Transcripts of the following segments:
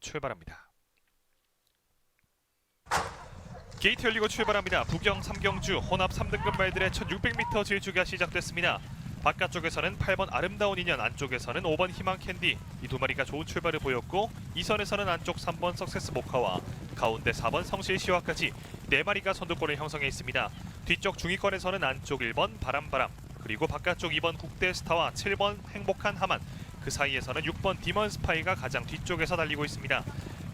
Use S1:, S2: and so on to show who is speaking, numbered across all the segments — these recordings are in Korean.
S1: 출발합니다. 게이트 열리고 출발합니다. 부경 3경주 혼합 3등급 말들의 1600m 질주가 시작됐습니다. 바깥쪽에서는 8번 아름다운 인연, 안쪽에서는 5번 희망 캔디 이 두 마리가 좋은 출발을 보였고 이 선에서는 안쪽 3번 석세스 모카와 가운데 4번 성실 시와까지 네 마리가 선두권을 형성해 있습니다. 뒤쪽 중위권에서는 안쪽 1번 바람바람 그리고 바깥쪽 2번 국대 스타와 7번 행복한 하만 그 사이에서는 6번 디먼 스파이가 가장 뒤쪽에서 달리고 있습니다.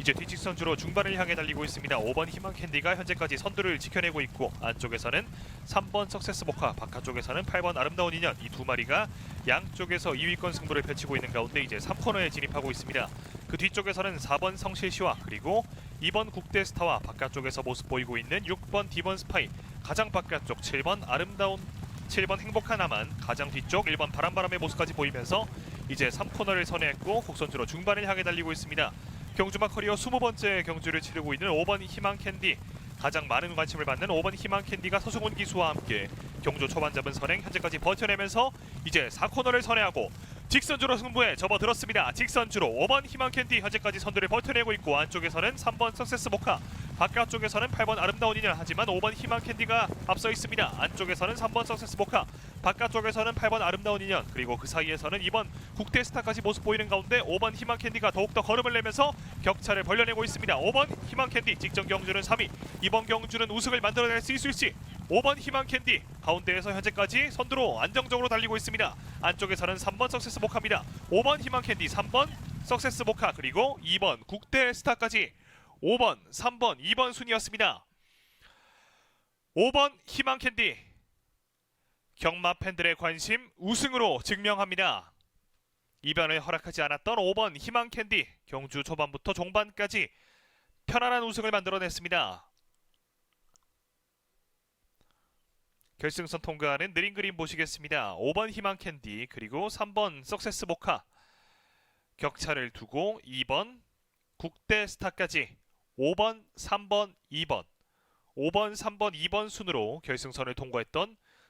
S1: 이제 뒤직선 주로 중반을 향해 달리고 있습니다. 5번 희망 캔디가 현재까지 선두를 지켜내고 있고 안쪽에서는 3번 석세스 모카, 바깥쪽에서는 8번 아름다운 인연 이 두 마리가 양쪽에서 2위권 승부를 펼치고 있는 가운데 이제 3코너에 진입하고 있습니다. 그 뒤쪽에서는 4번 성실시와 그리고 2번 국대 스타와 바깥쪽에서 모습 보이고 있는 6번 디번 스파이 가장 바깥쪽 7번 아름다운 7번 행복한 하만 가장 뒤쪽 1번 바람바람의 모습까지 보이면서 이제 3코너를 선회했고 곡선주로 중반을 향해 달리고 있습니다. 경주마 커리어 20번째 경주를 치르고 있는 5번 희망 캔디 가장 많은 관심을 받는 5번 희망 캔디가 서승훈 기수와 함께 경주 초반 잡은 선행 현재까지 버텨내면서 이제 4코너를 선회하고 직선주로 승부에 접어들었습니다. 직선주로 5번 희망 캔디 현재까지 선두를 버텨내고 있고 안쪽에서는 3번 석세스 모카 바깥쪽에서는 8번 아름다운 인연 하지만 5번 희망 캔디가 앞서 있습니다. 안쪽에서는 3번 석세스 모카 바깥쪽에서는 8번 아름다운 인연 그리고 그 사이에서는 2번 국대 스타까지 모습 보이는 가운데 5번 희망 캔디가 더욱더 걸음을 내면서 격차를 벌려내고 있습니다. 5번 희망 캔디 직전 경주는 3위 이번 경주는 우승을 만들어낼 수 있을지 5번 희망 캔디 가운데에서 현재까지 선두로 안정적으로 달리고 있습니다. 안쪽에서는 3번 석세스 모카입니다. 5번 희망 캔디 3번 석세스 모카 그리고 2번 국대 스타까지 5번, 3번, 2번 순이었습니다. 5번 희망 캔디 경마 팬들의 관심 우승으로 증명합니다. 이변을 허락하지 않았던 5번 희망 캔디 경주 초반부터 종반까지 편안한 우승을 만들어냈습니다. 결승선 통과하는 느린 그림 보시겠습니다. 5번 희망 캔디 그리고 3번 석세스 모카 격차를 두고 2번 국대 스타까지 5번, 3번, 2번. 5번, 3번, 2번 순으로 결승선을 통과했던